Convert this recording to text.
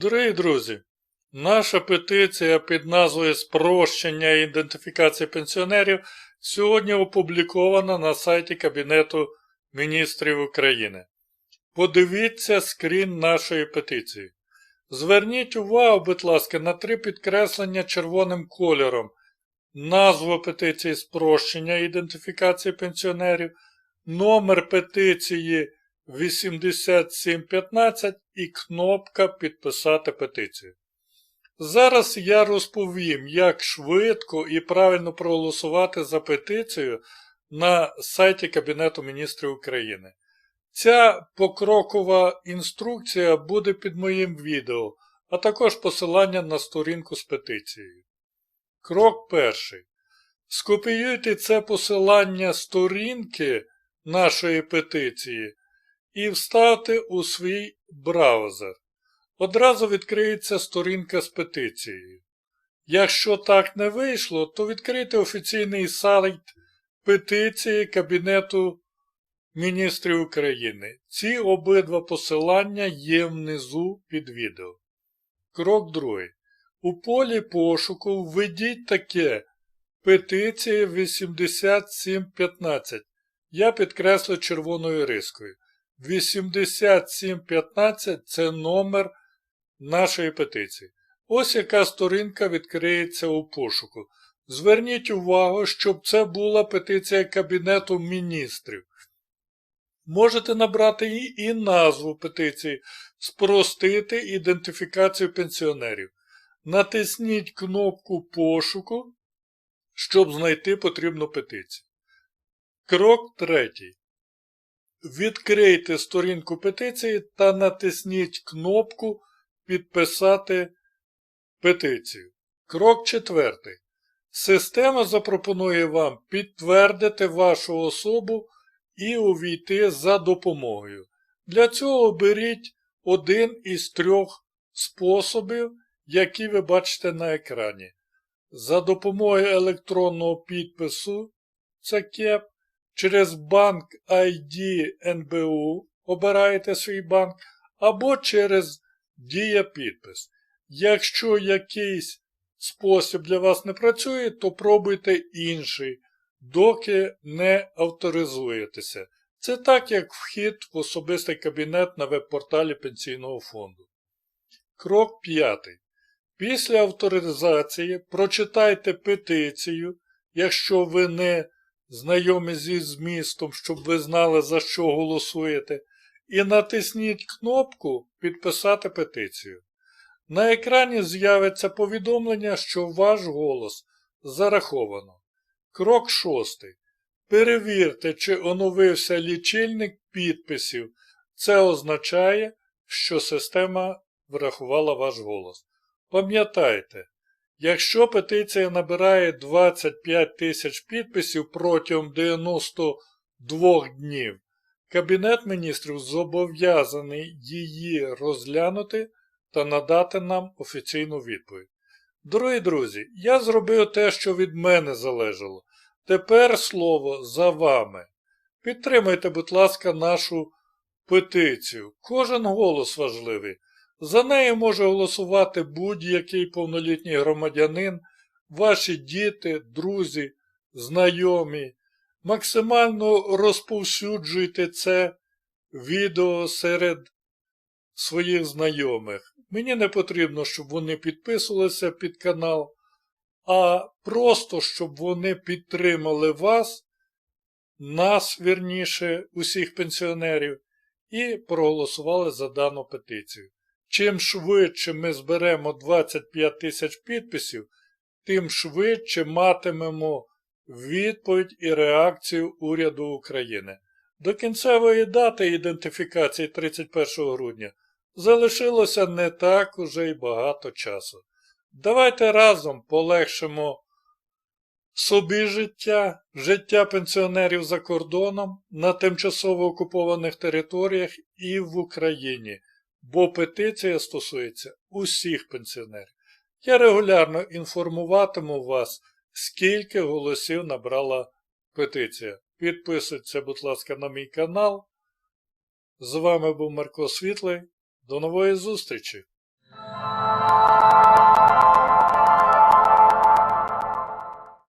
Дорогі друзі, наша петиція під назвою Спрощення ідентифікації пенсіонерів сьогодні опублікована на сайті Кабінету міністрів України. Подивіться скрін нашої петиції. Зверніть увагу, будь ласка, на три підкреслення червоним кольором. Назву петиції Спрощення ідентифікації пенсіонерів, номер петиції 8715 і кнопка Підписати петицію. Зараз я розповім, як швидко і правильно проголосувати за петицію на сайті Кабінету міністрів України. Ця покрокова інструкція буде під моїм відео, а також посилання на сторінку з петицією. Крок перший. Скопіюйте це посилання сторінки нашої петиції і вставте у свій браузер. Одразу відкриється сторінка з петицією. Якщо так не вийшло, то відкрийте офіційний сайт петиції Кабінету міністрів України. Ці обидва посилання є внизу під відео. Крок другий. У полі пошуку введіть таке петиція 8715. Я підкреслю червоною рискою. 8715 це номер нашої петиції. Ось яка сторінка відкриється у пошуку. Зверніть увагу, щоб це була петиція Кабінету міністрів. Можете набрати і, і назву петиції, спростити ідентифікацію пенсіонерів. Натисніть кнопку пошуку, щоб знайти потрібну петицію. Крок третій. Відкрийте сторінку петиції та натисніть кнопку Підписати петицію. Крок четвертий. Система запропонує вам підтвердити вашу особу і увійти за допомогою. Для цього оберіть один із трьох способів, які ви бачите на екрані. За допомогою електронного підпису це КЕП, через банк ID НБУ обираєте свій банк, або через Дія підпис. Якщо якийсь спосіб для вас не працює, то пробуйте інший, доки не авторизуєтеся. Це так, як вхід в особистий кабінет на веб-порталі Пенсійного фонду. Крок 5. Після авторизації прочитайте петицію, якщо ви не знайомі зі змістом, щоб ви знали, за що голосуєте, і натисніть кнопку Підписати петицію. На екрані з'явиться повідомлення, що ваш голос зараховано. Крок 6. Перевірте, чи оновився лічильник підписів. Це означає, що система врахувала ваш голос. Пам'ятайте, якщо петиція набирає 25 тисяч підписів протягом 92 днів, Кабінет міністрів зобов'язаний її розглянути та надати нам офіційну відповідь. Дорогі друзі, я зробив те, що від мене залежало. Тепер слово за вами. Підтримайте, будь ласка, нашу петицію. Кожен голос важливий. За нею може голосувати будь-який повнолітній громадянин, ваші діти, друзі, знайомі. Максимально розповсюджуйте це відео серед своїх знайомих. Мені не потрібно, щоб вони підписувалися під канал, а просто, щоб вони підтримали вас, нас, вірніше, усіх пенсіонерів, і проголосували за дану петицію. Чим швидше ми зберемо 25 тисяч підписів, тим швидше матимемо відповідь і реакцію уряду України. До кінцевої дати ідентифікації 31 грудня залишилося не так уже й багато часу. Давайте разом полегшимо собі життя, життя пенсіонерів за кордоном на тимчасово окупованих територіях і в Україні, бо петиція стосується усіх пенсіонерів. Я регулярно інформуватиму вас скільки голосів набрала петиція. Підписуйтесь, будь ласка, на мій канал. З вами був Марко Світлий. До нової зустрічі!